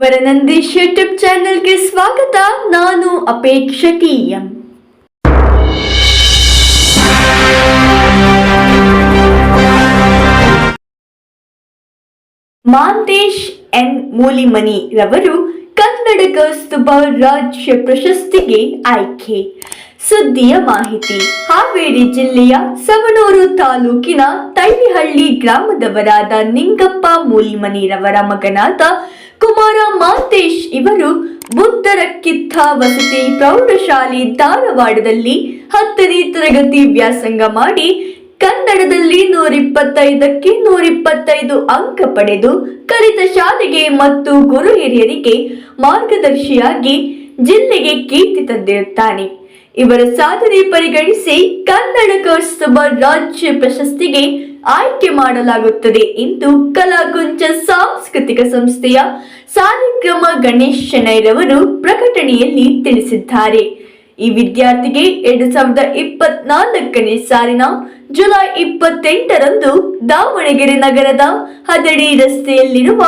ವರನಂದೀಶ್ YouTube ಚಾನೆಲ್ಗೆ ಸ್ವಾಗತ. ನಾನು ಅಪೇಕ್ಷಕಿ ಎಂ. ಮಾಂತೇಶ್ ಎನ್ ಮೂಲಿಮನಿ ರವರು ಕನ್ನಡ ಕಸ್ತುಬ ರಾಜ್ಯ ಪ್ರಶಸ್ತಿಗೆ ಆಯ್ಕೆ. ಸುದ್ದಿಯ ಮಾಹಿತಿ. ಹಾವೇರಿ ಜಿಲ್ಲೆಯ ಸವಣೂರು ತಾಲೂಕಿನ ತೈಲಿಹಳ್ಳಿ ಗ್ರಾಮದವರಾದ ನಿಂಗಪ್ಪ ಮೂಲಿಮನಿರವರ ಮಗನಾದ ಕುಮಾರ ಮಾತೇಶ್ ಇವರು ಬುದ್ಧರ ಕಿತ್ತ ವಸತಿ ಪ್ರೌಢಶಾಲೆ ಧಾರವಾಡದಲ್ಲಿ ಹತ್ತನೇ ತರಗತಿ ವ್ಯಾಸಂಗ ಮಾಡಿ ಕನ್ನಡದಲ್ಲಿ ನೂರಿಪ್ಪತ್ತೈದಕ್ಕೆ ನೂರಿಪ್ಪತ್ತೈದು ಅಂಕ ಪಡೆದು ಕಲಿತ ಶಾಲೆಗೆ ಮತ್ತು ಗುರು ಹಿರಿಯರಿಗೆ ಮಾರ್ಗದರ್ಶಿಯಾಗಿ ಜಿಲ್ಲೆಗೆ ಕೀರ್ತಿ ತಂದಿರುತ್ತಾನೆ. ಇವರ ಸಾಧನೆ ಪರಿಗಣಿಸಿ ಕನ್ನಡ ರಾಜ್ಯ ಪ್ರಶಸ್ತಿಗೆ ಆಯ್ಕೆ ಮಾಡಲಾಗುತ್ತದೆ ಎಂದು ಕಲಾಕುಂಚ ಸಾಂಸ್ಕೃತಿಕ ಸಂಸ್ಥೆಯ ಸಾಲಿಗ್ರಾಮ ಗಣೇಶ್ ಶೆಣೈರವರು ಪ್ರಕಟಣೆಯಲ್ಲಿ ತಿಳಿಸಿದ್ದಾರೆ. ಈ ವಿದ್ಯಾರ್ಥಿಗೆ ಎರಡು ಸಾವಿರದ ಇಪ್ಪತ್ನಾಲ್ಕನೇ ಸಾಲಿನ ಜುಲೈ ಇಪ್ಪತ್ತೆಂಟರಂದು ದಾವಣಗೆರೆ ನಗರದ ಹದಡಿ ರಸ್ತೆಯಲ್ಲಿರುವ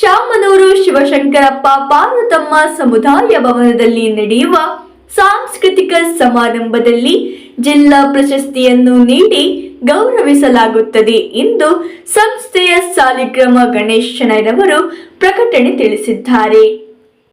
ಶಾಮನೂರು ಶಿವಶಂಕರಪ್ಪ ಪಾರ್ವತಮ್ಮ ಸಮುದಾಯ ಭವನದಲ್ಲಿ ನಡೆಯುವ ಸಾಂಸ್ಕೃತಿಕ ಸಮಾರಂಭದಲ್ಲಿ ಜಿಲ್ಲಾ ಪ್ರಶಸ್ತಿಯನ್ನು ನೀಡಿ ಗೌರವಿಸಲಾಗುತ್ತದೆ ಎಂದು ಸಂಸ್ಥೆಯ ಸಾಲಿಗ್ರಾಮ ಗಣೇಶ್ ಪ್ರಕಟಣೆ ತಿಳಿಸಿದ್ದಾರೆ.